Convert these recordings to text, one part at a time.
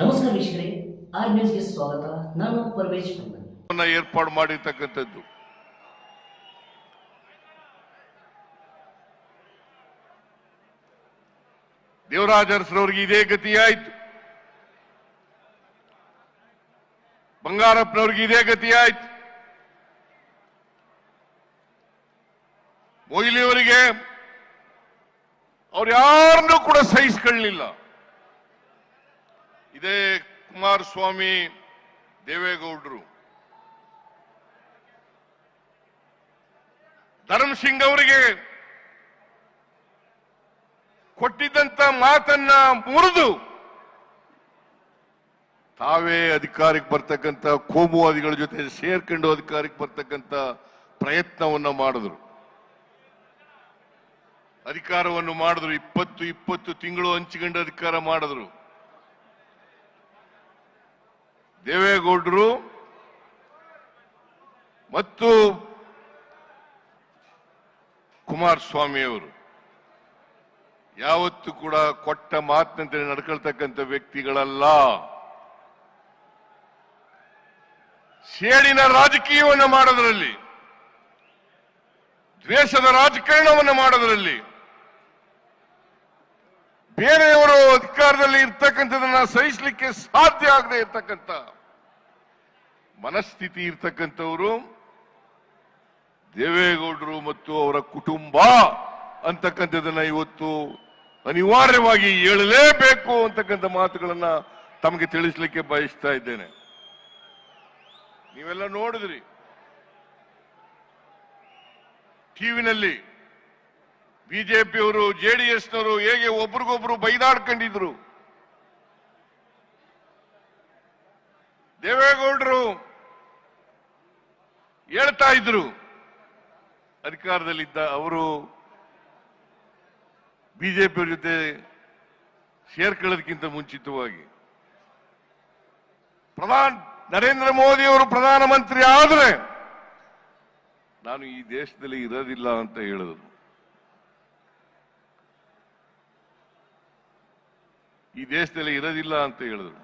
ನಮಸ್ಕಾರ ವೀಕ್ಷಕರೇ, ಆರ್ ನ್ಯೂಸ್ಗೆ ಸ್ವಾಗತ. ನಾನು ಪರಮೇಶ್ ಅನ್ನ ಏರ್ಪಾಡು ಮಾಡಿರ್ತಕ್ಕಂಥದ್ದು. ದೇವರಾಜ ಅರಸರವ್ರಿಗೆ ಇದೇ ಗತಿಯಾಯಿತು. ಬಂಗಾರಪ್ಪನವ್ರಿಗೆ ಇದೇ ಗತಿಯಾಯ್ತು. ಮೊಯ್ಲಿಯವರಿಗೆ ಅವ್ರು ಯಾರನ್ನೂ ಕೂಡ ಸಹಿಸ್ಕೊಳ್ಳಲಿಲ್ಲ ಇದೇ ಕುಮಾರಸ್ವಾಮಿ ದೇವೇಗೌಡರು. ಧರ್ಮಸಿಂಗ್ ಅವರಿಗೆ ಕೊಟ್ಟಿದ್ದಂತ ಮಾತನ್ನ ಮುರಿದು ತಾವೇ ಅಧಿಕಾರಕ್ಕೆ ಬರ್ತಕ್ಕಂಥ ಕೋಮುವಾದಿಗಳ ಜೊತೆ ಸೇರ್ಕೊಂಡು ಅಧಿಕಾರಕ್ಕೆ ಬರ್ತಕ್ಕಂಥ ಪ್ರಯತ್ನವನ್ನ ಮಾಡಿದ್ರು. ಅಧಿಕಾರವನ್ನು ಮಾಡಿದ್ರು. ಇಪ್ಪತ್ತು ಇಪ್ಪತ್ತು ತಿಂಗಳು ಹಂಚಿಕೊಂಡು ಅಧಿಕಾರ ಮಾಡಿದ್ರು. ದೇವೇಗೌಡರು ಮತ್ತು ಕುಮಾರಸ್ವಾಮಿಯವರು. ಯಾವತ್ತೂ ಕೂಡ ಕೊಟ್ಟ ಮಾತಿನಂತೆ ನಡ್ಕೊಳ್ತಕ್ಕಂಥ ವ್ಯಕ್ತಿಗಳಲ್ಲ. ಸೇಡಿನ ರಾಜಕೀಯವನ್ನು ಮಾಡೋದರಲ್ಲಿ, ದ್ವೇಷದ ರಾಜಕಾರಣವನ್ನು ಮಾಡೋದರಲ್ಲಿ ಬೇರೆಯವರು ಅಧಿಕಾರದಲ್ಲಿ ಇರ್ತಕ್ಕಂಥದನ್ನ ಸಹಿಸಲಿಕ್ಕೆ ಸಾಧ್ಯ ಆಗದೆ ಇರ್ತಕ್ಕಂಥ ಮನಸ್ಥಿತಿ ಇರ್ತಕ್ಕಂಥವರು ದೇವೇಗೌಡರು ಮತ್ತು ಅವರ ಕುಟುಂಬ ಅಂತಕ್ಕಂಥದನ್ನ ಇವತ್ತು ಅನಿವಾರ್ಯವಾಗಿ ಹೇಳಲೇಬೇಕು ಅಂತಕ್ಕಂಥ ಮಾತುಗಳನ್ನ ತಮಗೆ ತಿಳಿಸ್ಲಿಕ್ಕೆ ಬಯಸ್ತಾ ಇದ್ದೇನೆ. ನೀವೆಲ್ಲ ನೋಡಿದ್ರಿ. ಟಿವಿನಲ್ಲಿ ಬಿಜೆಪಿಯವರು, ಜೆಡಿಎಸ್ನವರು ಹೇಗೆ ಒಬ್ರಿಗೊಬ್ರು ಬೈದಾಡ್ಕೊಂಡಿದ್ರು? ದೇವೇಗೌಡರು ಹೇಳ್ತಾ ಇದ್ರು. ಅಧಿಕಾರದಲ್ಲಿದ್ದ ಅವರು ಬಿಜೆಪಿಯವ್ರ ಜೊತೆ ಸೇರ್ಕೊಳ್ಳೋದಕ್ಕಿಂತ ಮುಂಚಿತವಾಗಿ. ಪ್ರಧಾನ ನರೇಂದ್ರ ಮೋದಿ ಅವರು ಪ್ರಧಾನಮಂತ್ರಿ ಆದರೆ ನಾನು ಈ ದೇಶದಲ್ಲಿ ಇರೋದಿಲ್ಲ ಅಂತ ಹೇಳಿದ್ರು. ಈ ದೇಶದಲ್ಲಿ ಇರೋದಿಲ್ಲ ಅಂತ ಹೇಳಿದ್ರು.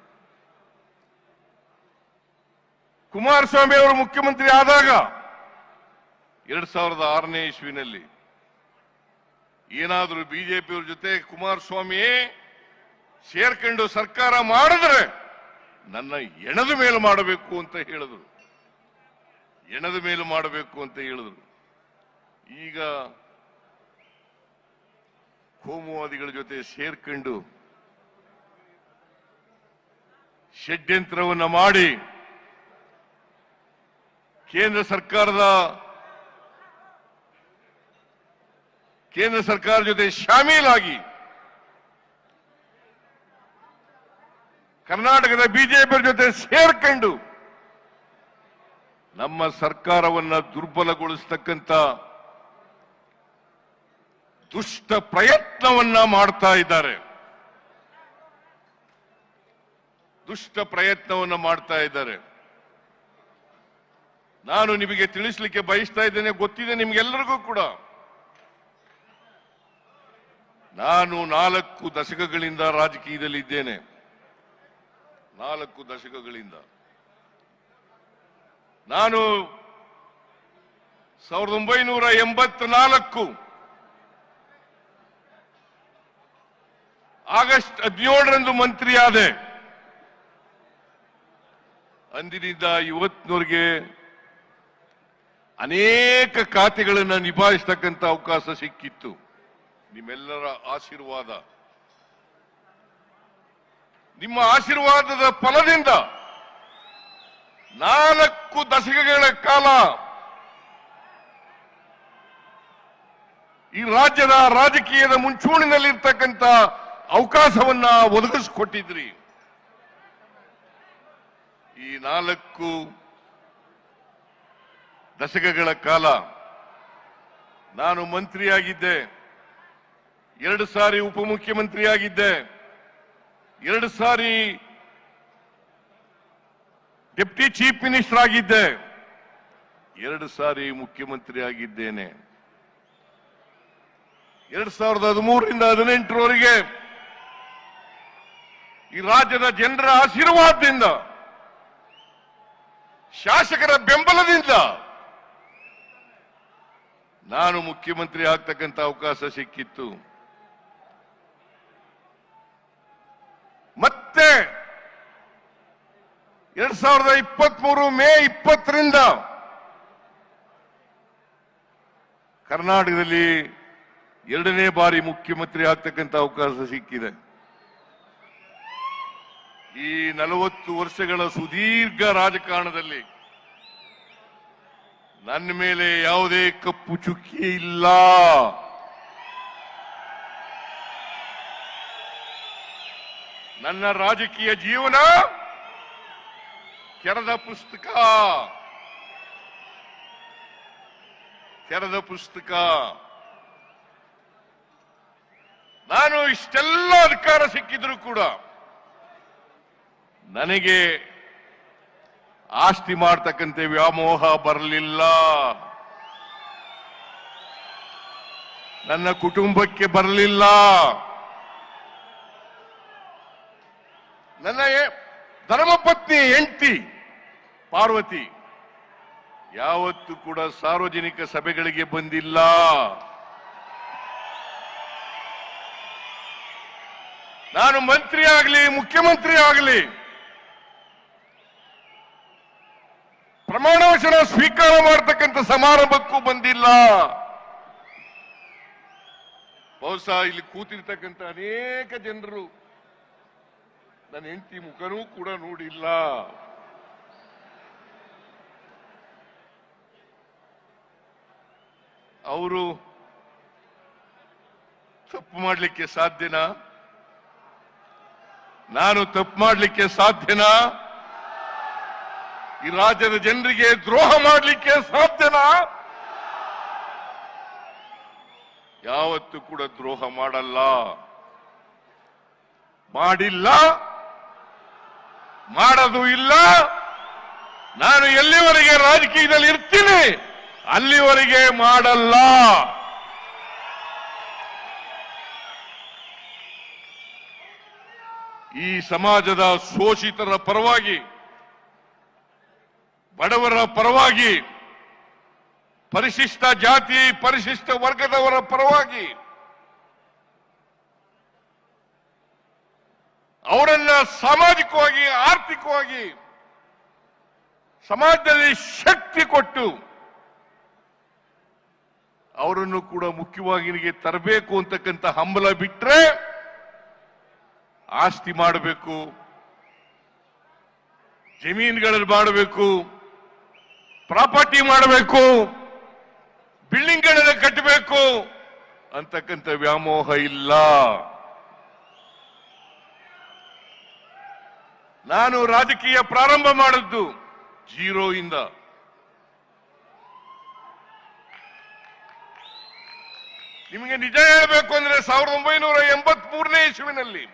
ಕುಮಾರಸ್ವಾಮಿ ಅವರು ಮುಖ್ಯಮಂತ್ರಿ ಆದಾಗ ಎರಡ್ ಸಾವಿರದ ಆರನೇ ಇಸ್ವಿನಲ್ಲಿ ಏನಾದರೂ ಬಿಜೆಪಿಯವ್ರ ಜೊತೆ ಕುಮಾರಸ್ವಾಮಿ ಸೇರ್ಕೊಂಡು ಸರ್ಕಾರ ಮಾಡಿದ್ರೆ ನನ್ನ ಎಣದ ಮೇಲೆ ಮಾಡಬೇಕು ಅಂತ ಹೇಳಿದ್ರು. ಎಣದ ಮೇಲೆ ಮಾಡಬೇಕು ಅಂತ ಹೇಳಿದ್ರು. ಈಗ ಕೋಮುವಾದಿಗಳ ಜೊತೆ ಸೇರ್ಕೊಂಡು ಷಡ್ಯಂತ್ರವನ್ನ ಮಾಡಿ ಕೇಂದ್ರ ಸರ್ಕಾರದ ಕೇಂದ್ರ ಸರ್ಕಾರ ಜೊತೆ ಶಾಮೀಲಾಗಿ ಕರ್ನಾಟಕದ ಬಿಜೆಪಿ ಜೊತೆ ಸೇರ್ಕೊಂಡು ನಮ್ಮ ಸರ್ಕಾರವನ್ನ ದುರ್ಬಲಗೊಳಿಸ್ತಕ್ಕಂಥ ದುಷ್ಟ ಪ್ರಯತ್ನವನ್ನ ಮಾಡ್ತಾ ಇದ್ದಾರೆ. ದುಷ್ಟ ಪ್ರಯತ್ನವನ್ನು ಮಾಡ್ತಾ ಇದ್ದಾರೆ. ನಾನು ನಿಮಗೆ ತಿಳಿಸ್ಲಿಕ್ಕೆ ಬಯಸ್ತಾ ಇದ್ದೇನೆ, ಗೊತ್ತಿದೆ ನಿಮ್ಗೆಲ್ಲರಿಗೂ ಕೂಡ. ನಾನು ನಾಲ್ಕು ದಶಕಗಳಿಂದ ರಾಜಕೀಯದಲ್ಲಿ ಇದ್ದೇನೆ. ನಾಲ್ಕು ದಶಕಗಳಿಂದ. ನಾನು ಸಾವಿರದ ಒಂಬೈನೂರ ಎಂಬತ್ನಾಲ್ಕು ಆಗಸ್ಟ್ ಹದಿನೇಳರಂದು ಮಂತ್ರಿಯಾದೆ. ಅಂದಿನಿಂದ ಇವತ್ತಿನವರೆಗೆ ಅನೇಕ ಖಾತೆಗಳನ್ನು ನಿಭಾಯಿಸ್ತಕ್ಕಂಥ ಅವಕಾಶ ಸಿಕ್ಕಿತ್ತು. ನಿಮ್ಮೆಲ್ಲರ ಆಶೀರ್ವಾದ. ನಿಮ್ಮ ಆಶೀರ್ವಾದದ ಫಲದಿಂದ ನಾಲ್ಕು ದಶಕಗಳ ಕಾಲ ಈ ರಾಜ್ಯದ ರಾಜಕೀಯದ ಮುಂಚೂಣಿನಲ್ಲಿರ್ತಕ್ಕಂಥ ಅವಕಾಶವನ್ನ ಒದಗಿಸಿಕೊಟ್ಟಿದ್ರಿ. ಈ ನಾಲ್ಕು ದಶಕಗಳ ಕಾಲ ನಾನು ಮಂತ್ರಿಯಾಗಿದ್ದೆ, ಎರಡು ಸಾರಿ ಉಪಮುಖ್ಯಮಂತ್ರಿಯಾಗಿದ್ದೆ, ಎರಡು ಸಾರಿ ಡೆಪ್ಟಿ ಚೀಫ್ ಮಿನಿಸ್ಟರ್ ಆಗಿದ್ದೆ, ಎರಡು ಸಾರಿ ಮುಖ್ಯಮಂತ್ರಿ ಆಗಿದ್ದೇನೆ ಎರಡ್ ಸಾವಿರದ ಹದಿಮೂರರಿಂದ ಹದಿನೆಂಟರವರೆಗೆ ಈ ರಾಜ್ಯದ ಜನರ ಆಶೀರ್ವಾದದಿಂದ ಶಾಸಕರ ಬೆಂಬಲದಿಂದ ನಾನು ಮುಖ್ಯಮಂತ್ರಿ ಆಗ್ತಕ್ಕಂಥ ಅವಕಾಶ ಸಿಕ್ಕಿತ್ತು. ಮತ್ತೆ ಎರಡ್ ಸಾವಿರದ ಇಪ್ಪತ್ತ್ ಮೂರು ಮೇ ಇಪ್ಪತ್ತರಿಂದ ಕರ್ನಾಟಕದಲ್ಲಿ ಎರಡನೇ ಬಾರಿ ಮುಖ್ಯಮಂತ್ರಿ ಆಗ್ತಕ್ಕಂಥ ಅವಕಾಶ ಸಿಕ್ಕಿದೆ. ಈ ನಲವತ್ತು ವರ್ಷಗಳ ಸುದೀರ್ಘ ರಾಜಕಾರಣದಲ್ಲಿ ನನ್ನ ಮೇಲೆ ಯಾವುದೇ ಕಪ್ಪು ಚುಕ್ಕಿ ಇಲ್ಲ. ನನ್ನ ರಾಜಕೀಯ ಜೀವನ ಕೆರದ ಪುಸ್ತಕ. ತೆರೆದ ಪುಸ್ತಕ. ನಾನು ಇಷ್ಟೆಲ್ಲ ಅಧಿಕಾರ ಸಿಕ್ಕಿದ್ರು ಕೂಡ ನನಗೆ ಆಸ್ತಿ ಮಾಡ್ತಕ್ಕಂತೆ ವ್ಯಾಮೋಹ ಬರಲಿಲ್ಲ. ನನ್ನ ಕುಟುಂಬಕ್ಕೆ ಬರಲಿಲ್ಲ. ನನ್ನ ಧರ್ಮಪತ್ನಿ ಹೆಂಡತಿ ಪಾರ್ವತಿ ಯಾವತ್ತೂ ಕೂಡ ಸಾರ್ವಜನಿಕ ಸಭೆಗಳಿಗೆ ಬಂದಿಲ್ಲ. ನಾನು ಮಂತ್ರಿ ಆಗಲಿ, ಮುಖ್ಯಮಂತ್ರಿ ಆಗಲಿ ಪ್ರಮಾಣ ವಚನ ಸ್ವೀಕಾರ ಮಾಡತಕ್ಕಂಥ ಸಮಾರಂಭಕ್ಕೂ ಬಂದಿಲ್ಲ. ಬಹುಶಃ ಇಲ್ಲಿ ಕೂತಿರ್ತಕ್ಕಂಥ ಅನೇಕ ಜನರು ನನ್ನ ಹೆಂಡತಿ ಮುಖನೂ ಕೂಡ ನೋಡಿಲ್ಲ. ಅವರು ತಪ್ಪು ಮಾಡಲಿಕ್ಕೆ ಸಾಧ್ಯನಾ? ನಾನು ತಪ್ಪು ಮಾಡಲಿಕ್ಕೆ ಸಾಧ್ಯನಾ? ಈ ರಾಜ್ಯದ ಜನರಿಗೆ ದ್ರೋಹ ಮಾಡಲಿಕ್ಕೆ ಸಾಧ್ಯನಾ? ಯಾವತ್ತೂ ಕೂಡ ದ್ರೋಹ ಮಾಡಲ್ಲ. ಮಾಡಿಲ್ಲ. ಮಾಡೋದು ಇಲ್ಲ. ನಾನು ಎಲ್ಲಿವರೆಗೆ ರಾಜಕೀಯದಲ್ಲಿ ಇರ್ತೀನಿ? ಅಲ್ಲಿವರೆಗೆ ಮಾಡಲ್ಲ. ಈ ಸಮಾಜದ ಶೋಷಿತರ ಪರವಾಗಿ ಬಡವರ ಪರವಾಗಿ, ಪರಿಶಿಷ್ಟ ಜಾತಿ, ಪರಿಶಿಷ್ಟ ವರ್ಗದವರ ಪರವಾಗಿ ಅವರನ್ನ ಸಾಮಾಜಿಕವಾಗಿ, ಆರ್ಥಿಕವಾಗಿ ಸಮಾಜದಲ್ಲಿ ಶಕ್ತಿ ಕೊಟ್ಟು ಅವರನ್ನು ಕೂಡ ಮುಖ್ಯವಾಹಿನಿಗೆ ತರಬೇಕು ಅಂತಕ್ಕಂಥ ಹಂಬಲ ಬಿಟ್ರೆ ಆಸ್ತಿ ಮಾಡಬೇಕು, ಜಮೀನುಗಳಲ್ಲಿ ಮಾಡಬೇಕು ಪ್ರಾಪರ್ಟಿ ಮಾಡಬೇಕು ಬಿಲ್ಡಿಂಗ್ಗಳೆಲ್ಲ ಕಟ್ಟಬೇಕು ಅಂತಕ್ಕಂಥ ವ್ಯಾಮೋಹ ಇಲ್ಲ. ನಾನು ರಾಜಕೀಯ ಪ್ರಾರಂಭ ಮಾಡಿದ್ದು ಜೀರೋ ಇಂದ. ನಿಮಗೆ ನಿಜ ಹೇಳಬೇಕು ಅಂದ್ರೆ ಸಾವಿರದ ಒಂಬೈನೂರ ಎಂಬತ್ ಮೂರನೇ ಇಸುವಿನಲ್ಲಿ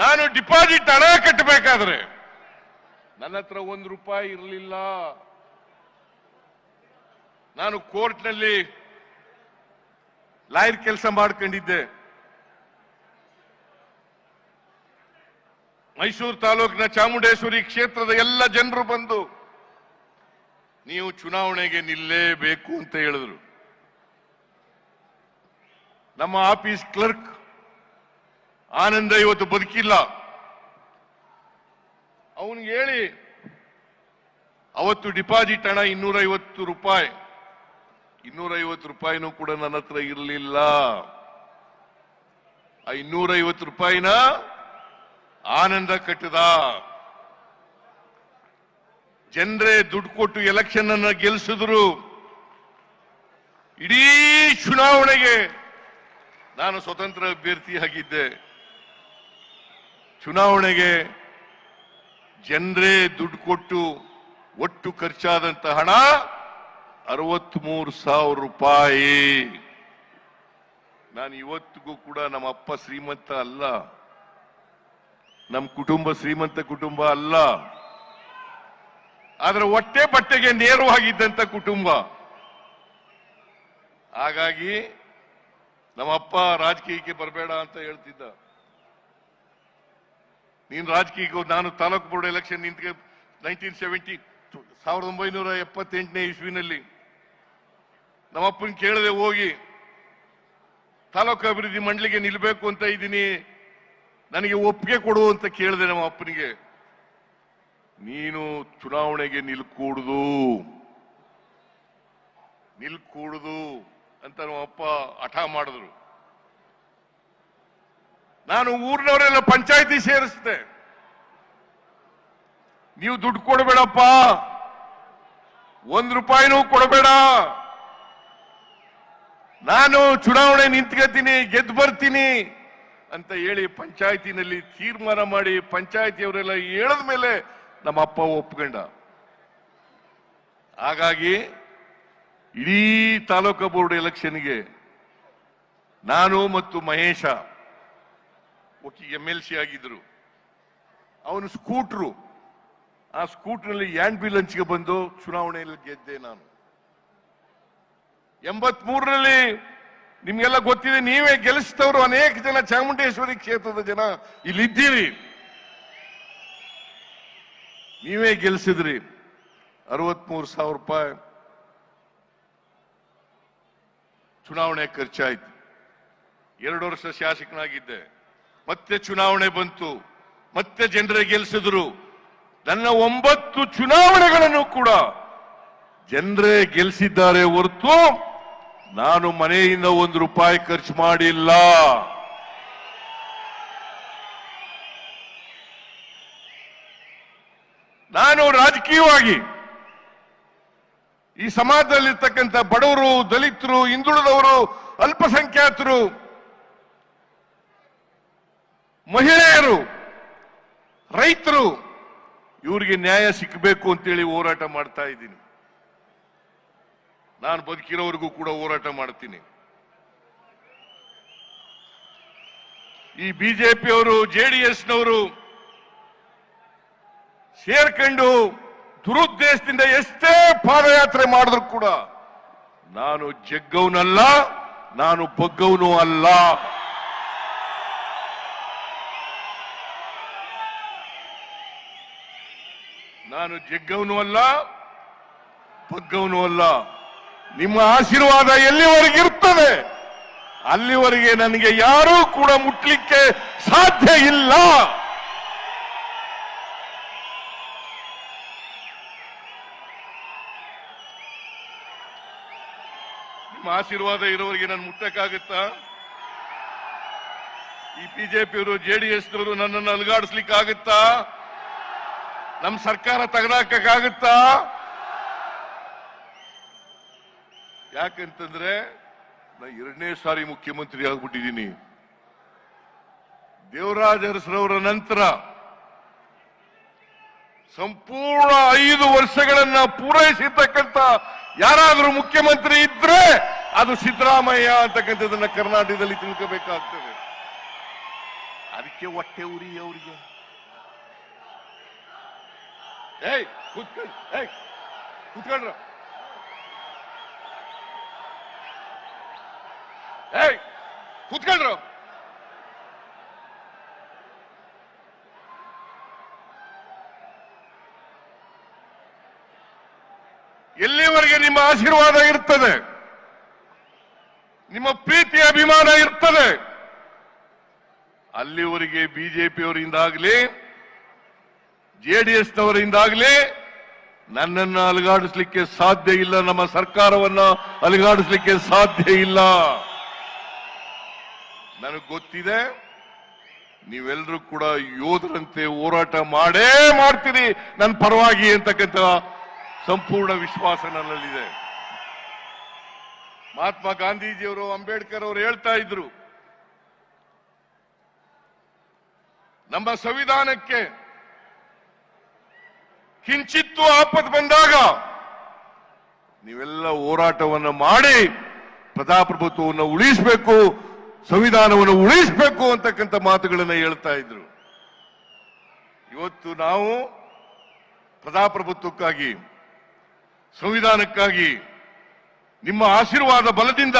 ನಾನು ಡಿಪಾಸಿಟ್ ಹಣ ಕಟ್ಟಬೇಕಾದ್ರೆ ನನ್ನ ಹತ್ರ ಒಂದು ರೂಪಾಯಿ ಇರಲಿಲ್ಲ. ನಾನು ಕೋರ್ಟ್ನಲ್ಲಿ ಲಾಯರ್ ಕೆಲಸ ಮಾಡ್ಕೊಂಡಿದ್ದೆ. ಮೈಸೂರು ತಾಲೂಕಿನ ಚಾಮುಂಡೇಶ್ವರಿ ಕ್ಷೇತ್ರದ ಎಲ್ಲ ಜನರು ಬಂದು, ನೀವು ಚುನಾವಣೆಗೆ ನಿಲ್ಲೇಬೇಕು ಅಂತ ಹೇಳಿದ್ರು. ನಮ್ಮ ಆಫೀಸ್ ಕ್ಲರ್ಕ್ ಆನಂದ ಇವತ್ತು ಬದುಕಿಲ್ಲ. ಅವನಿಗೆ ಹೇಳಿ, ಅವತ್ತು ಡಿಪಾಸಿಟ್ ಹಣ ಇನ್ನೂರೈವತ್ತು ರೂಪಾಯಿ. ಇನ್ನೂರೈವತ್ತು ರೂಪಾಯಿನೂ ಕೂಡ ನನ್ನ ಹತ್ರ ಇರಲಿಲ್ಲ. ಆ ಇನ್ನೂರೈವತ್ತು ರೂಪಾಯಿನ ಆನಂದ ಕಟ್ಟದ. ಜನರೇ ದುಡ್ಡು ಕೊಟ್ಟು ಎಲೆಕ್ಷನ್ ಅನ್ನ ಗೆಲ್ಲಿಸಿದ್ರು ಇಡೀ ಚುನಾವಣೆಗೆ ನಾನು ಸ್ವತಂತ್ರ ಅಭ್ಯರ್ಥಿಯಾಗಿದ್ದೆ. ಚುನಾವಣೆಗೆ ಜನರೇ ದುಡ್ಡು ಕೊಟ್ಟು ಒಟ್ಟು ಖರ್ಚಾದಂತ ಹಣ ಅರವತ್ಮೂರು ಸಾವಿರ ರೂಪಾಯಿ. ನಾನು ಇವತ್ತಿಗೂ ಕೂಡ ನಮ್ಮ ಅಪ್ಪ ಶ್ರೀಮಂತ ಅಲ್ಲ. ನಮ್ಮ ಕುಟುಂಬ ಶ್ರೀಮಂತ ಕುಟುಂಬ ಅಲ್ಲ. ಆದ್ರೆ ಹೊಟ್ಟೆ ಬಟ್ಟೆಗೆ ನೇರವಾಗಿದ್ದಂತ ಕುಟುಂಬ. ಹಾಗಾಗಿ ನಮ್ಮ ಅಪ್ಪ ರಾಜಕೀಯಕ್ಕೆ ಬರಬೇಡ ಅಂತ ಹೇಳ್ತಿದ್ದ. ನೀನ್ ರಾಜಕೀಯಕ್ಕೆ ಹೋಗ್- ನಾನು ತಾಲೂಕು ಬೋರ್ಡ್ ಎಲೆಕ್ಷನ್ ನಿಂತ್ಕೆ ನೈನ್ಟೀನ್ ಸೆವೆಂಟಿ ಸಾವಿರದ ಒಂಬೈನೂರ ಎಪ್ಪತ್ತೆಂಟನೇ ಇಸ್ವಿನಲ್ಲಿ ನಮ್ಮಪ್ಪನ್ ಕೇಳದೆ ಹೋಗಿ ತಾಲೂಕು ಅಭಿವೃದ್ಧಿ ಮಂಡಳಿಗೆ ನಿಲ್ಬೇಕು ಅಂತ ಇದ್ದೀನಿ, ನನಗೆ ಒಪ್ಪಿಗೆ ಕೊಡು ಅಂತ ಕೇಳಿದೆ ನಮ್ಮ ಅಪ್ಪನಿಗೆ ನೀನು ಚುನಾವಣೆಗೆ ನಿಲ್ಕೂಡುದು. ನಿಲ್ಕೂಡುದು ಅಂತ ನಮ್ಮ ಅಪ್ಪ ಹಠ ಮಾಡಿದ್ರು. ನಾನು ಊರಿನವರೆಲ್ಲ ಪಂಚಾಯತಿ ಸೇರಿಸಿದೆ. ನೀವು ದುಡ್ಡು ಕೊಡಬೇಡಪ್ಪ. ಒಂದ್ ರೂಪಾಯಿನೂ ಕೊಡಬೇಡ. ನಾನು ಚುನಾವಣೆ ನಿಂತ್ಕೋತೀನಿ ಗೆದ್ದು ಬರ್ತೀನಿ ಅಂತ ಹೇಳಿ ಪಂಚಾಯತಿನಲ್ಲಿ ತೀರ್ಮಾನ ಮಾಡಿ ಪಂಚಾಯತಿಯವರೆಲ್ಲ ಹೇಳದ ಮೇಲೆ ನಮ್ಮ ಅಪ್ಪ ಒಪ್ಕೊಂಡ. ಹಾಗಾಗಿ ಇಡೀ ತಾಲೂಕು ಬೋರ್ಡ್ ಎಲೆಕ್ಷನ್ಗೆ ನಾನು ಮತ್ತು ಮಹೇಶ ಎಂ ಎಲ್ ಸಿ ಆಗಿದ್ರು. ಅವನು ಸ್ಕೂಟ್ರು. ಆ ಬಿಲ್ ಹಂಚಿಗೆ ಬಂದು ಚುನಾವಣೆಯಲ್ಲಿ ಗೆದ್ದೆ ನಾನು. ಎಂಬತ್ ಮೂರರಲ್ಲಿ ನಿಮ್ಗೆಲ್ಲ ಗೊತ್ತಿದೆ, ನೀವೇ ಗೆಲ್ಲಿಸಿದವರು ಅನೇಕ ಜನ ಚಾಮುಂಡೇಶ್ವರಿ ಕ್ಷೇತ್ರದ ಜನ ಇಲ್ಲಿದ್ದೀರಿ. ನೀವೇ ಗೆಲ್ಲಿಸಿದ್ರಿ. ಅರವತ್ಮೂರು ಸಾವಿರ ರೂಪಾಯಿ ಚುನಾವಣೆ ಖರ್ಚಾಯ್ತು. ಎರಡು ವರ್ಷ ಶಾಸಕನಾಗಿದ್ದೆ. ಮತ್ತೆ ಚುನಾವಣೆ ಬಂತು, ಮತ್ತೆ ಜನರೇ ಗೆಲ್ಲಿಸಿದ್ರು ನನ್ನ ಒಂಬತ್ತು ಚುನಾವಣೆಗಳನ್ನು ಕೂಡ ಜನರೇ ಗೆಲ್ಲಿಸಿದ್ದಾರೆ ಹೊರತು ನಾನು ಮನೆಯಿಂದ ಒಂದು ರೂಪಾಯಿ ಖರ್ಚು ಮಾಡಿಲ್ಲ. ನಾನು ರಾಜಕೀಯವಾಗಿ ಈ ಸಮಾಜದಲ್ಲಿರ್ತಕ್ಕಂಥ ಬಡವರು, ದಲಿತರು, ಹಿಂದುಳಿದವರು, ಅಲ್ಪಸಂಖ್ಯಾತರು ಮಹಿಳೆಯರು, ರೈತರು, ಇವರಿಗೆ ನ್ಯಾಯ ಸಿಕ್ಕಬೇಕು ಅಂತೇಳಿ ಹೋರಾಟ ಮಾಡ್ತಾ ಇದ್ದೀನಿ. ನಾನು ಬದುಕಿರೋವರೆಗೂ ಕೂಡ ಹೋರಾಟ ಮಾಡ್ತೀನಿ. ಈ ಬಿಜೆಪಿಯವರು ಜೆಡಿಎಸ್ನವರು ಸೇರ್ಕೊಂಡು ದುರುದ್ದೇಶದಿಂದ ಎಷ್ಟೇ ಪಾದಯಾತ್ರೆ ಮಾಡಿದ್ರು ಕೂಡ ನಾನು ಜಗ್ಗವನಲ್ಲ, ನಾನು ಬಗ್ಗವನು ಅಲ್ಲ. ನಾನು ಜಗ್ಗವನು ಅಲ್ಲ, ಬಗ್ಗವನು ಅಲ್ಲ. ನಿಮ್ಮ ಆಶೀರ್ವಾದ ಎಲ್ಲಿವರೆಗೆ ಇರ್ತದೆ? ಅಲ್ಲಿವರೆಗೆ ನನಗೆ ಯಾರೂ ಕೂಡ ಮುಟ್ಲಿಕ್ಕೆ ಸಾಧ್ಯ ಇಲ್ಲ. ನಿಮ್ಮ ಆಶೀರ್ವಾದ ಇರೋವರೆಗೆ ನಾನು ಮುಟ್ಟಕ್ಕಾಗುತ್ತಾ? ಈ ಬಿಜೆಪಿಯವರು ಜೆಡಿಎಸ್ನವರು ನನ್ನನ್ನು ಅಲುಗಾಡಿಸ್ಲಿಕ್ಕಾಗುತ್ತಾ? ನಮ್ಮ ಸರ್ಕಾರ ತೆಗೆದಾಕಕ್ಕಾಗುತ್ತಾ? ಯಾಕಂತಂದ್ರೆ ನಾ ಎರಡನೇ ಸಾರಿ ಮುಖ್ಯಮಂತ್ರಿ ಆಗ್ಬಿಟ್ಟಿದ್ದೀನಿ. ದೇವರಾಜ ಅರಸರವರ ನಂತರ ಸಂಪೂರ್ಣ ಐದು ವರ್ಷಗಳನ್ನ ಪೂರೈಸಿರ್ತಕ್ಕಂಥ ಯಾರಾದರೂ ಮುಖ್ಯಮಂತ್ರಿ ಇದ್ರೆ ಅದು ಸಿದ್ದರಾಮಯ್ಯ ಅಂತಕ್ಕಂಥದ್ದನ್ನ ಕರ್ನಾಟಕದಲ್ಲಿ ತಿಳ್ಕೋಬೇಕಾಗ್ತದೆ. ಅದಕ್ಕೆ ಹೊಟ್ಟೆ ಉರಿ ಅವರಿಗೆ. ಏಯ್ ಕೂತ್ಕೊಳ್ಳಿ ಏಯ್ ಕೂತ್ಕೊಂಡ್ರ. ಏಯ್, ಕೂತ್ಕೊಂಡ್ರು. ಎಲ್ಲಿವರೆಗೆ ನಿಮ್ಮ ಆಶೀರ್ವಾದ ಇರ್ತದೆ? ನಿಮ್ಮ ಪ್ರೀತಿ ಅಭಿಮಾನ ಇರ್ತದೆ? ಅಲ್ಲಿವರೆಗೆ ಬಿಜೆಪಿಯವರಿಂದಾಗಲಿ ಜೆಡಿಎಸ್ನವರಿಂದಾಗಲಿ ನನ್ನನ್ನು ಅಲುಗಾಡಿಸ್ಲಿಕ್ಕೆ ಸಾಧ್ಯ ಇಲ್ಲ, ನಮ್ಮ ಸರ್ಕಾರವನ್ನ ಅಲುಗಾಡಿಸ್ಲಿಕ್ಕೆ ಸಾಧ್ಯ ಇಲ್ಲ. ನನಗೆ ಗೊತ್ತಿದೆ, ನೀವೆಲ್ಲರೂ ಕೂಡ ಯೋಧರಂತೆ ಹೋರಾಟ ಮಾಡೇ ಮಾಡ್ತೀರಿ ನನ್ನ ಪರವಾಗಿ ಅಂತಕ್ಕಂಥ ಸಂಪೂರ್ಣ ವಿಶ್ವಾಸ ನನ್ನಲ್ಲಿದೆ. ಮಹಾತ್ಮ ಗಾಂಧೀಜಿಯವರು, ಅಂಬೇಡ್ಕರ್ ಅವರು ಹೇಳ್ತಾ ಇದ್ರು, ನಮ್ಮ ಸಂವಿಧಾನಕ್ಕೆ ಕಿಂಚಿತ್ತು ಆಪತ್ತು ಬಂದಾಗ ನೀವೆಲ್ಲ ಹೋರಾಟವನ್ನು ಮಾಡಿ ಪ್ರಜಾಪ್ರಭುತ್ವವನ್ನು ಉಳಿಸಬೇಕು, ಸಂವಿಧಾನವನ್ನು ಉಳಿಸಬೇಕು ಅಂತಕ್ಕಂಥ ಮಾತುಗಳನ್ನು ಹೇಳ್ತಾ ಇದ್ರು. ಇವತ್ತು ನಾವು ಪ್ರಜಾಪ್ರಭುತ್ವಕ್ಕಾಗಿ, ಸಂವಿಧಾನಕ್ಕಾಗಿ ನಿಮ್ಮ ಆಶೀರ್ವಾದ ಬಲದಿಂದ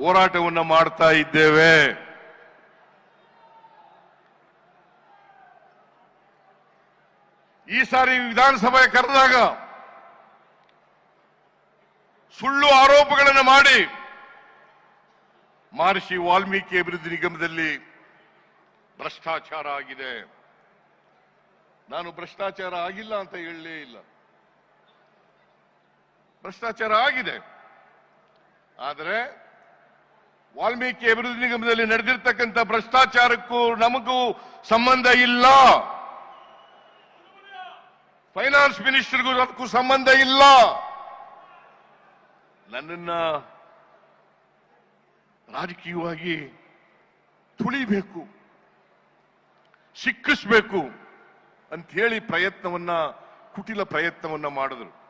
ಹೋರಾಟವನ್ನು ಮಾಡ್ತಾ ಇದ್ದೇವೆ. ಈ ಸಾರಿ ವಿಧಾನಸಭೆ ಕರೆದಾಗ ಸುಳ್ಳು ಆರೋಪಗಳನ್ನು ಮಾಡಿ ಮಹರ್ಷಿ ವಾಲ್ಮೀಕಿ ಅಭಿವೃದ್ಧಿ ನಿಗಮದಲ್ಲಿ ಭ್ರಷ್ಟಾಚಾರ ಆಗಿದೆ. ನಾನು ಭ್ರಷ್ಟಾಚಾರ ಆಗಿಲ್ಲ ಅಂತ ಹೇಳಲೇ ಇಲ್ಲ. ಭ್ರಷ್ಟಾಚಾರ ಆಗಿದೆ. ಆದರೆ ವಾಲ್ಮೀಕಿ ಅಭಿವೃದ್ಧಿ ನಿಗಮದಲ್ಲಿ ನಡೆದಿರ್ತಕ್ಕಂಥ ಭ್ರಷ್ಟಾಚಾರಕ್ಕೂ ನಮಗೂ ಸಂಬಂಧ ಇಲ್ಲ. ಫೈನಾನ್ಸ್ ಮಿನಿಸ್ಟರ್ಗೂ ಅದಕ್ಕೂ ಸಂಬಂಧ ಇಲ್ಲ. ನನ್ನನ್ನ ರಾಜಕೀಯವಾಗಿ ತುಳಿಬೇಕು, ಸಿಕ್ಕಿಸ್ಬೇಕು ಅಂತ ಹೇಳಿ ಪ್ರಯತ್ನವನ್ನ, ಕುಟಿಲ ಪ್ರಯತ್ನವನ್ನ ಮಾಡಿದ್ರು.